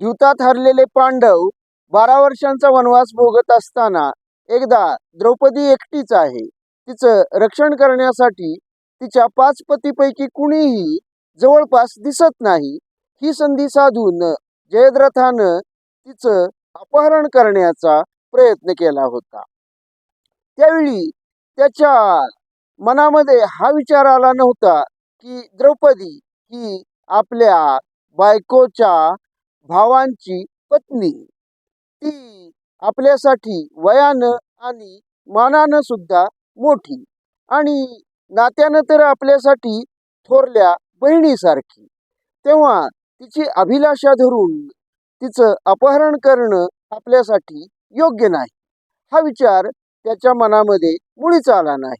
द्यूतात हरलेले पांडव बारा वर्षांचा वनवास भोगत असताना एकदा द्रौपदी एकटीच आहे. तिचं रक्षण करण्यासाठी तिच्या पाच पतीपैकी कुणीही जवळपास दिसत नाही. ही संधी साधून जयद्रथानं तिचं अपहरण करण्याचा प्रयत्न केला होता. त्यावेळी त्याच्या मनामध्ये हा विचार आला नव्हता की द्रौपदी ही आपल्या बायकोच्या भावांची पत्नी. ती आपल्यासाठी वयानं आणि मानानं सुद्धा मोठी आणि नात्यानं तर आपल्यासाठी थोरल्या बहिणीसारखी. तेव्हा तिची अभिलाषा धरून तिचं अपहरण करणं आपल्यासाठी योग्य नाही. हा विचार त्याच्या मनामध्ये मुळीच आला नाही.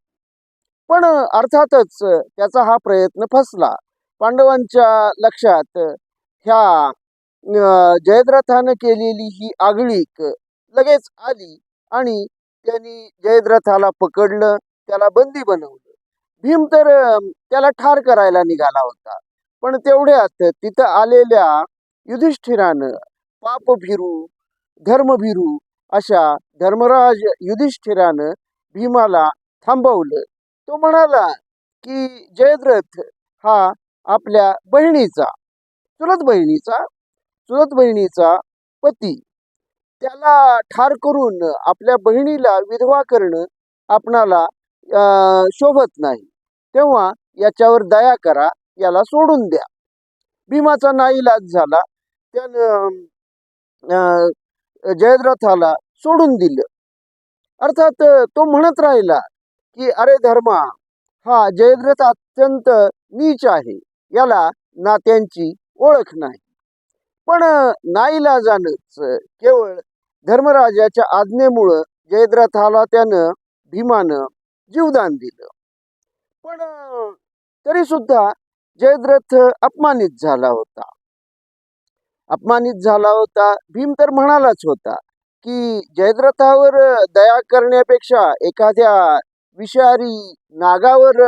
पण अर्थातच त्याचा हा प्रयत्न फसला. पांडवांच्या लक्षात ह्या जयद्रथानं केलेली ही आगळीक लगेच आली आणि त्यांनी जयद्रथाला पकडलं त्याला बंदी बनवलं. भीम तर त्याला ठार करायला निघाला होता. पण तेवढ्यात तिथं आलेल्या युधिष्ठिरानं पापभिरू धर्मभिरू अशा धर्मराज युधिष्ठिरानं भीमाला थांबवलं. तो म्हणाला की जयद्रथ हा आपल्या बहिणीचा चुलत बहिणीचा चुलत बहिणीचा पती. त्याला ठार करून आपल्या बहिणीला विधवा करणं आपणाला अं, शोभत नाही. तेव्हा याच्यावर दया करा याला सोडून द्या. भीमाचा नाईलाज झाला. त्यानं अं, जयद्रथाला सोडून दिलं. अर्थात तो म्हणत राहिला की अरे धर्मा हा जयद्रथ अत्यंत नीच आहे. याला नात्यांची ओळख नाही. पण नाईलाजानच केवळ धर्मराजाच्या आज्ञेमुळं जयद्रथाला त्यानं भीमानं जीवदान दिलं. पण तरी सुद्धा जयद्रथ अपमानित झाला होता. अपमानित झाला होता. भीम तर म्हणालाच होता की जयद्रथावर दया करण्यापेक्षा एखाद्या विषारी नागावर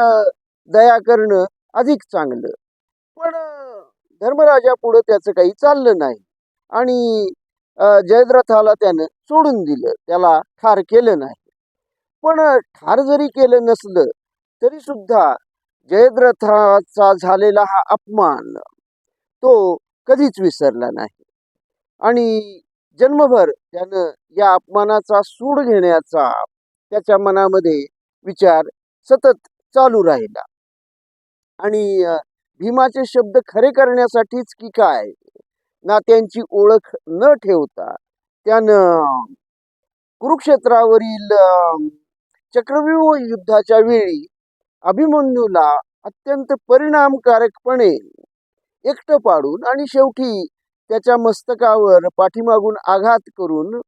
दया करणं अधिक चांगलं. पण धर्मराजा पुढं त्याचं काही चाललं नाही. आणि जयद्रथाला त्यानं सोडून दिलं. त्याला ठार केलं नाही. पण ठार जरी केलं नसलं तरी सुद्धा जयद्रथाचा झालेला हा अपमान तो कधीच विसरला नाही. आणि जन्मभर त्यानं या अपमानाचा सूड घेण्याचा त्याच्या मनामध्ये विचार सतत चालू राहिला. आणि भीमाचे शब्द खरे करण्यासाठीच की काय? नात्यांची ओळख न ठेवता त्यानं कुरुक्षेत्रावरील चक्रव्यूह युद्धाच्या वेळी अभिमन्यूला अत्यंत परिणामकारकपणे एकटं पाडून आणि शेवटी त्याच्या मस्तकावर पाठीमागून आघात करून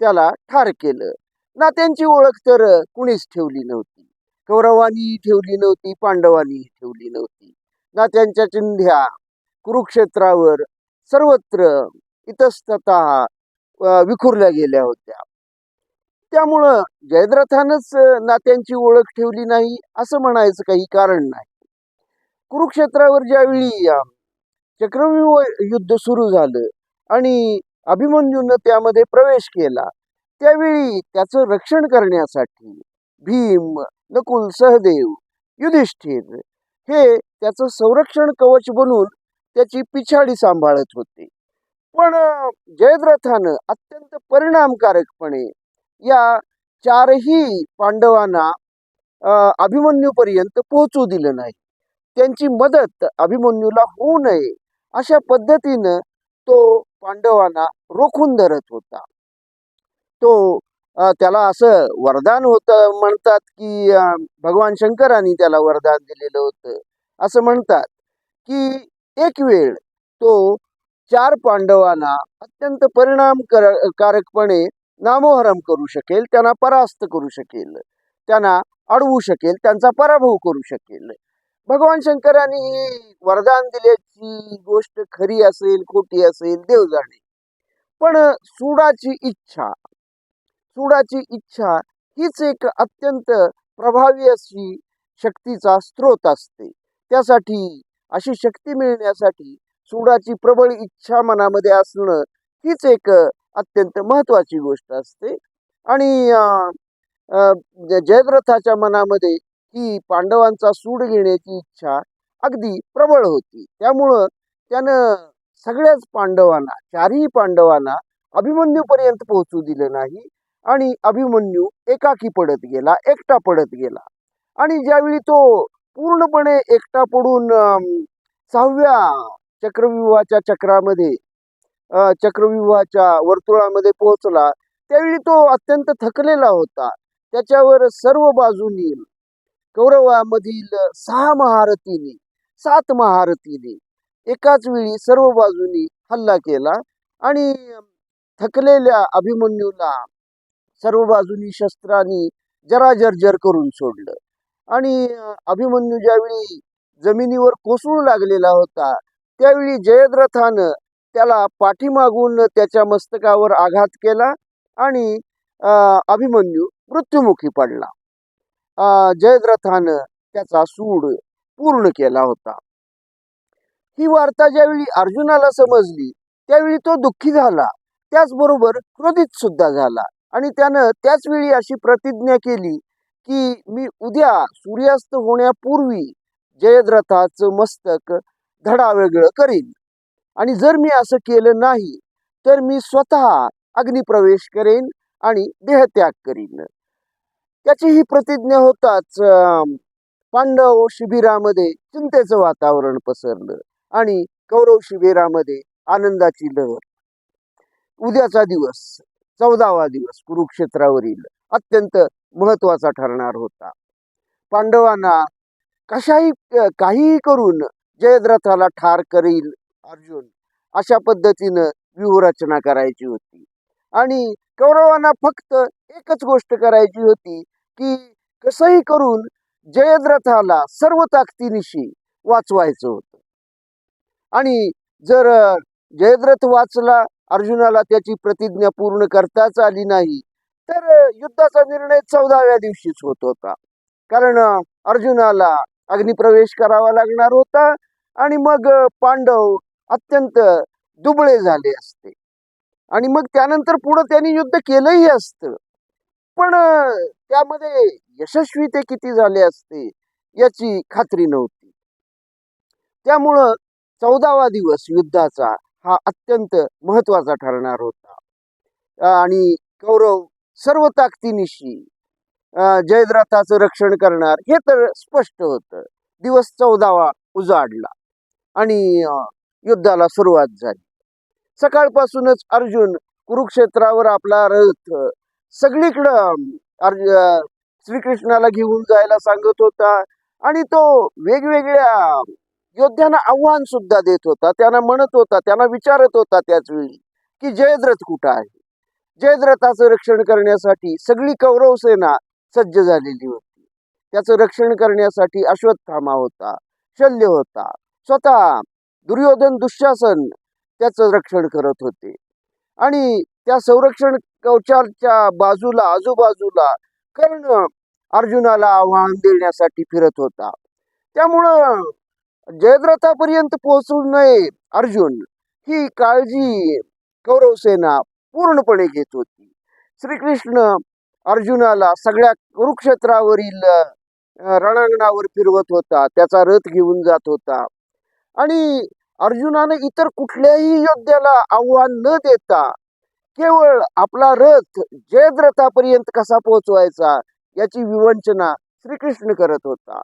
त्याला ठार केलं. नात्यांची ओळख तर कुणीच ठेवली नव्हती. कौरवानी ठेवली नव्हती पांडवांनी ठेवली नव्हती. नात्यांच्या चिंध्या कुरुक्षेत्रावर सर्वत्र इतस्तत विखुरल्या गेल्या होत्या. त्यामुळं जयद्रथानच नात्यांची ओळख ठेवली नाही असं म्हणायचं काही कारण नाही. कुरुक्षेत्रावर ज्यावेळी चक्रव्यू चक्रव्यूह युद्ध सुरू झालं आणि अभिमन्यूनं त्यामध्ये प्रवेश केला त्यावेळी त्याचं रक्षण करण्यासाठी भीम नकुल सहदेव युधिष्ठिर हे त्याचं संरक्षण कवच बनून त्याची पिछाडी सांभाळत होते. पण जयद्रथानं अत्यंत परिणामकारकपणे या चारही पांडवांना अं, अभिमन्यूपर्यंत पोहोचू दिलं नाही. त्यांची मदत अभिमन्यूला होऊ नये अशा पद्धतीनं तो पांडवांना रोखून धरत होता. तो त्याला असं वरदान होतं म्हणतात की भगवान शंकरांनी त्याला वरदान दिलेलं होतं. असं म्हणतात की एक वेळ तो चार पांडवांना अत्यंत परिणामकार कारकपणे नामोहरम करू शकेल त्यांना परास्त करू शकेल त्यांना अडवू शकेल त्यांचा पराभव करू शकेल. भगवान शंकरांनी ही वरदान दिल्याची गोष्ट खरी असेल खोटी असेल देव जाणे. पण सुडाची इच्छा सुडाची इच्छा हीच एक अत्यंत प्रभावी अशी शक्तीचा स्रोत असते. त्यासाठी अशी शक्ती मिळण्यासाठी सुडाची प्रबळ इच्छा मनामध्ये असणं हीच एक अत्यंत महत्त्वाची गोष्ट असते. आणि जयद्रथाच्या मनामध्ये ही पांडवांचा सूड घेण्याची इच्छा अगदी प्रबळ होती. त्यामुळं त्यानं सगळ्याच पांडवांना चारही पांडवांना अभिमन्यूपर्यंत पोहोचू दिलं नाही. आणि अभिमन्यू एकाकी पडत गेला एकटा पडत गेला. आणि ज्यावेळी तो पूर्णपणे एकटा पडून सहाव्या चक्रव्यूहाच्या चक्रामध्ये चक्रव्यूहाच्या वर्तुळामध्ये पोहोचला त्यावेळी तो अत्यंत थकलेला होता. त्याच्यावर सर्व बाजूनी कौरवामधील सहा महारथीने सात महारथीने एकाच वेळी सर्व बाजूनी हल्ला केला आणि थकलेल्या अभिमन्यूला सर्व बाजूनी शस्त्रांनी जरा जर्जर करून सोडलं. आणि अभिमन्यू ज्यावेळी जमिनीवर कोसळू लागलेला होता त्यावेळी जयद्रथानं त्याला पाठीमागून त्याच्या मस्तकावर आघात केला आणि अभिमन्यू मृत्युमुखी पडला. जयद्रथानं त्याचा सूड पूर्ण केला होता. ही वार्ता ज्यावेळी अर्जुनाला समजली त्यावेळी तो दुःखी झाला. त्याचबरोबर क्रोधित सुद्धा झाला. आणि त्यानं त्याच वेळी अशी प्रतिज्ञा केली की मी उद्या सूर्यास्त होण्यापूर्वी जयद्रथाचं मस्तक धडा वेगळं करीन. आणि जर मी असं केलं नाही तर मी स्वतः अग्निप्रवेश करेन आणि देहत्याग करीन. त्याची ही प्रतिज्ञा होताच पांडव शिबिरामध्ये चिंतेचं वातावरण पसरलं आणि कौरव शिबिरामध्ये आनंदाची लहर. उद्याचा दिवस. चौदावा दिवस कुरुक्षेत्रावरील अत्यंत महत्त्वाचा ठरणार होता. पांडवांना कशाही काहीही करून जयद्रथाला ठार करील अर्जुन अशा पद्धतीनं व्यूहरचना करायची होती. आणि कौरवांना फक्त एकच गोष्ट करायची होती की कसंही करून जयद्रथाला सर्व ताकदीनिशी वाचवायचं होतं. आणि जर जयद्रथ वाचला अर्जुनाला त्याची प्रतिज्ञा पूर्ण करताच आली नाही. तर युद्धाचा निर्णय चौदाव्या दिवशीच होत होता. कारण अर्जुनाला अग्निप्रवेश करावा लागणार होता आणि मग पांडव अत्यंत दुबळे झाले असते. आणि मग त्यानंतर पुढं त्यांनी युद्ध केलंही असतं. पण त्यामध्ये यशस्वी ते किती झाले असते याची खात्री नव्हती. त्यामुळं चौदावा दिवस युद्धाचा हा अत्यंत महत्त्वाचा ठरणार होता. आणि कौरव सर्व ताकदीनिशी जयद्रथाचं रक्षण करणार हे तर स्पष्ट होतं. दिवस चौदावा उजाडला आणि युद्धाला सुरुवात झाली. सकाळपासूनच अर्जुन कुरुक्षेत्रावर आपला रथ सगळीकडं अर्ज श्रीकृष्णाला घेऊन जायला सांगत होता आणि तो वेगवेगळ्या योद्ध्यांना आव्हान सुद्धा देत होता त्यांना म्हणत होता त्यांना विचारत होता त्याच वेळी की जयद्रथ कुठं आहे? जयद्रथाचं रक्षण करण्यासाठी सगळी कौरव सेना सज्ज झालेली होती. त्याचं रक्षण करण्यासाठी अश्वत्थामा होता शल्य होता स्वतः दुर्योधन दुःशासन त्याचं रक्षण करत होते. आणि त्या संरक्षण कवचाच्या बाजूला आजूबाजूला कर्ण अर्जुनाला आव्हान देण्यासाठी फिरत होता. त्यामुळं जयद्रथापर्यंत पोहोचू नये अर्जुन. ही काळजी कौरवसेना पूर्णपणे घेत होती. श्रीकृष्ण अर्जुनाला सगळ्या कुरुक्षेत्रावरील रणांगणावर फिरवत होता. त्याचा रथ घेऊन जात होता. आणि अर्जुनाने इतर कुठल्याही योद्ध्याला आव्हान न देता केवळ आपला रथ जयद्रथापर्यंत कसा पोहोचवायचा याची विवंचना श्रीकृष्ण करत होता.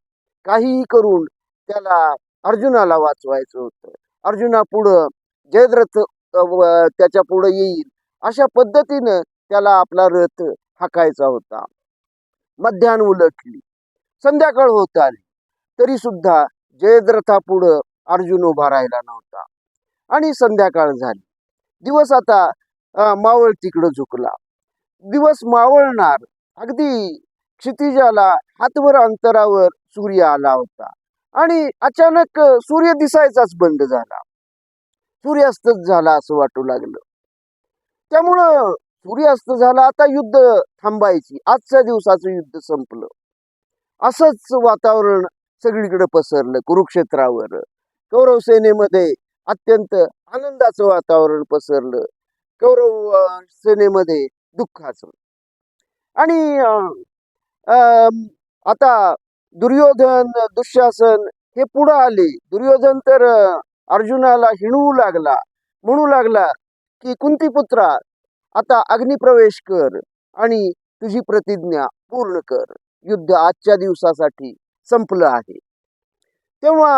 काहीही करून त्याला अर्जुनाला वाचवायचं होतं. अर्जुना पुढं जयद्रथ त्याच्या पुढं येईल. अशा पद्धतीनं त्याला आपला रथ हाकायचा होता. मध्यान उलटली. संध्याकाळ होत आली. तरी सुद्धा जयद्रथापुढं अर्जुन उभा राहिला नव्हता. आणि संध्याकाळ झाली. दिवस आता मावळ तिकडं झुकला. दिवस मावळणार अगदी क्षितिजाला हातभर अंतरावर सूर्य आला होता. आणि अचानक सूर्य दिसायचाच बंद झाला. सूर्यास्तच झाला असं वाटू लागलं. त्यामुळं सूर्यास्त झाला आता युद्ध थांबायची. आजच्या दिवसाचं युद्ध संपलं. असंच वातावरण सगळीकडे पसरलं कुरुक्षेत्रावर. कौरव सेनेमध्ये अत्यंत आनंदाचं वातावरण पसरलं. कौरव सेनेमध्ये दुःखाचं. आणि अं, अं, आता दुर्योधन दुःशासन हे पुढं आले. दुर्योधन तर अर्जुनाला हिणवू लागला. म्हणू लागला की कुंतीपुत्रा आता अग्निप्रवेश कर आणि तुझी प्रतिज्ञा पूर्ण कर. युद्ध आजच्या दिवसासाठी संपलं आहे. तेव्हा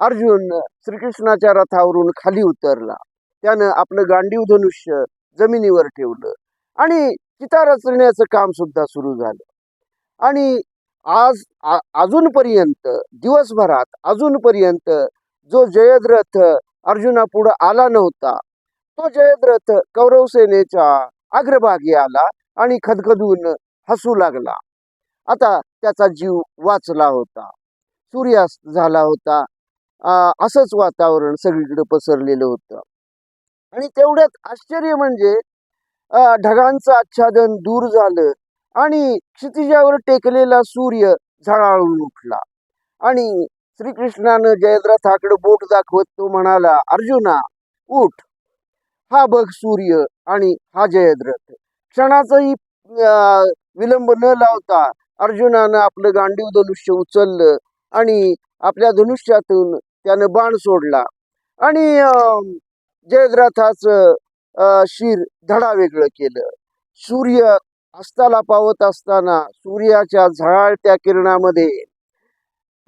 अर्जुन श्रीकृष्णाच्या रथावरून खाली उतरला. त्यानं आपलं गांडीव धनुष्य जमिनीवर ठेवलं आणि चिता रचण्याचं काम सुद्धा सुरू झालं. आणि आज अजूनपर्यंत दिवसभरात अजूनपर्यंत जो जयद्रथ अर्जुनापुढं आला नव्हता तो जयद्रथ कौरव सेनेच्या अग्रभागी आला आणि खदखदून हसू लागला. आता त्याचा जीव वाचला होता सूर्यास्त झाला होता असंच वातावरण सगळीकडे पसरलेलं होतं. आणि तेवढ्यात आश्चर्य म्हणजे ढगांचं आच्छादन दूर झालं आणि क्षितिजावर टेकलेला सूर्य झळाळून उठला. आणि श्रीकृष्णानं जयद्रथाकडे बोट दाखवत तो म्हणाला अर्जुना उठ. हा बघ सूर्य आणि हा जयद्रथ. क्षणाचाही विलंब न लावता अर्जुनानं आपलं गांडीव धनुष्य उचललं आणि आपल्या धनुष्यातून त्यानं बाण सोडला. आणि जयद्रथाचं शिर धडा वेगळं केलं. सूर्य अस्ताला पावत असताना सूर्याच्या झळाळत्या किरणामध्ये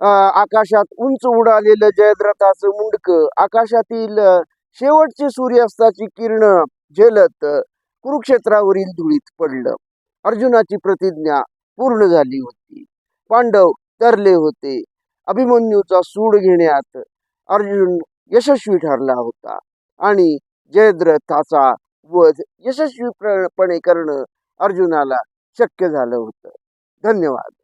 आकाशात उंच उडालेलं जयद्रथाचं मुंडक आकाशातील शेवटची सूर्यास्ताची किरण झेलत कुरुक्षेत्रावरील धुळीत पडलं. अर्जुनाची प्रतिज्ञा पूर्ण झाली होती. पांडव तरले होते. अभिमन्यूचा सूड घेण्यात अर्जुन यशस्वी ठरला होता आणि जयद्रथाचा वध यशस्वीपणे करणं अर्जुनाला शक्य झालं होतं. धन्यवाद.